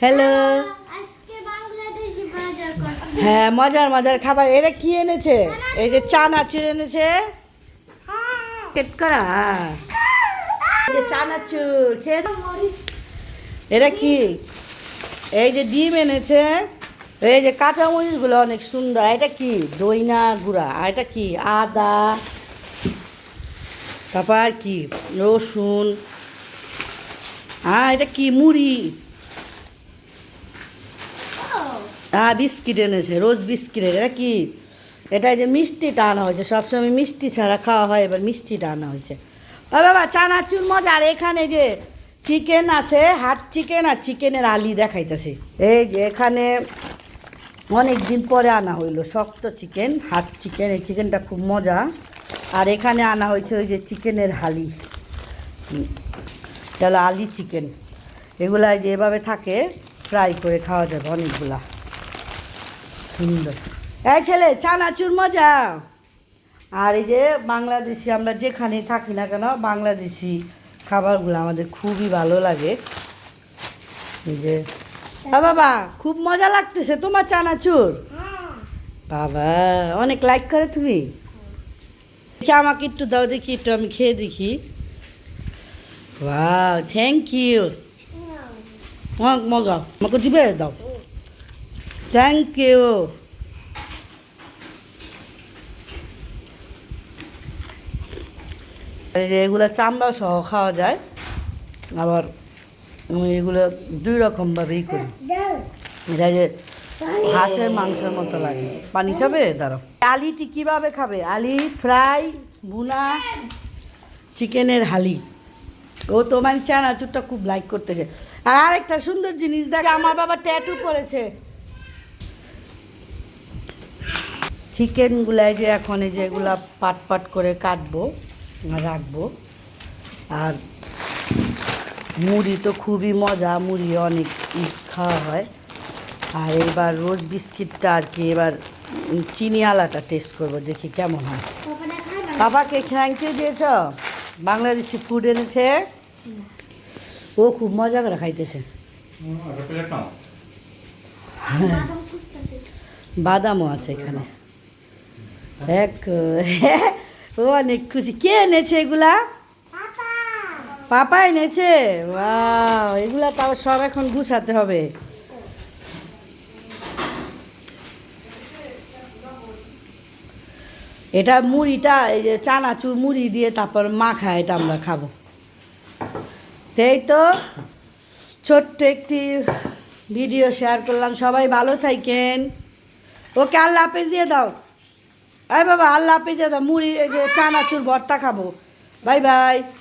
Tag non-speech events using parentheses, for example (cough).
Hello হ্যাঁ মজার মজার খাবার। এটা কি এনেছে? এই যে চানাচুর এনেছে। কেট করা। এই যে চানাচুর খেয়ে দাও। কি? এই যে ডিম এনেছে। এই যে কাঁচা মরিচগুলো অনেক সুন্দর। এটা কি? দইনা গুঁড়া। আর এটা কি? আদা। তারপর কি? রসুন। হ্যাঁ এটা কি? মুড়ি। হ্যাঁ বিস্কিট এনেছে, রোজ বিস্কিটের এটা কি? এটা যে মিষ্টিটা আনা হয়েছে, সবসময় মিষ্টি ছাড়া খাওয়া হয়, এবার মিষ্টিটা আনা হয়েছে। ও বাবা, চানাচুর মজা, আর এখানে যে চিকেন আছে, হাট চিকেন আর চিকেনের আলি দেখাইতেছে। এই যে এখানে অনেক দিন পরে আনা হইল, শক্ত চিকেন, হাট চিকেন, এই চিকেনটা খুব মজা। আর এখানে আনা হয়েছে ওই যে চিকেনের হালি। এটা আলি চিকেন। এগুলা যে এভাবে থাকে, ফ্রাই করে খাওয়া যাবে অনেকগুলা। সুন্দর এই ছেলে চানাচুর মজা আর এই যে বাংলাদেশি, আমরা যেখানে থাকি না কেন, বাংলাদেশি খাবারগুলো আমাদের খুবই ভালো লাগে। এই যে বাবা, খুব মজা লাগতেছে তোমার চানাচুর বাবা, অনেক লাইক করে তুমি। দেখি, আমাকে একটু দাও দেখি, একটু আমি খেয়ে দেখি। থ্যাংক ইউ মজা আমাকে দিবে? দাও। থ্যাংক ইউ এগুলো চামড়া সহ খাওয়া যায়, আবার আমি এগুলো দুই রকমভাবেই করি। এটা যে হাঁসের মাংসের মতো লাগে। পানি খাবে? দাঁড়াও। আলিটি কীভাবে খাবে? আলি, ফ্রাই, ভুনা, চিকেনের হালি। ও তোমার চানাচুরটা খুব লাইক করতেছে। আর আরেকটা সুন্দর জিনিস, দেখ, আমার বাবা ট্যাটু করেছে। চিকেনগুলাই যে এখন এই যে এগুলা পাট পাট করে কাটবো রাখব। আর মুড়ি তো খুবই মজা মুড়ি অনেক খাওয়া হয়। আর এবার রোজ বিস্কিটটা আর কি এবার চিনি আলাটা টেস্ট করব দেখি কেমন হয়। বাবাকে ইউ দিয়েছ? বাংলাদেশি ফুড এনেছে। ও খুব মজা করে খাইতেছে। বাদামও আছে এখানে। (laughs) ও অনেক খুশি। কে এনেছে এগুলা? পাপা এনেছে? ওয়াও, এগুলা তাও সব এখন গুছাতে হবে। এটা মুড়িটা, এই যে চানাচুর মুড়ি দিয়ে তারপর মাখা, এটা আমরা খাব। সেই তো, ছোট্ট একটি ভিডিও শেয়ার করলাম। সবাই ভালো থাকেন। ওকে, আল্লাহ হাফেজ দিয়ে দাও। আয় বাবা আল্লাহ হাফিজ দাদা মুড়ি এই চানাচুর ভর্তা খাব। Bye bye.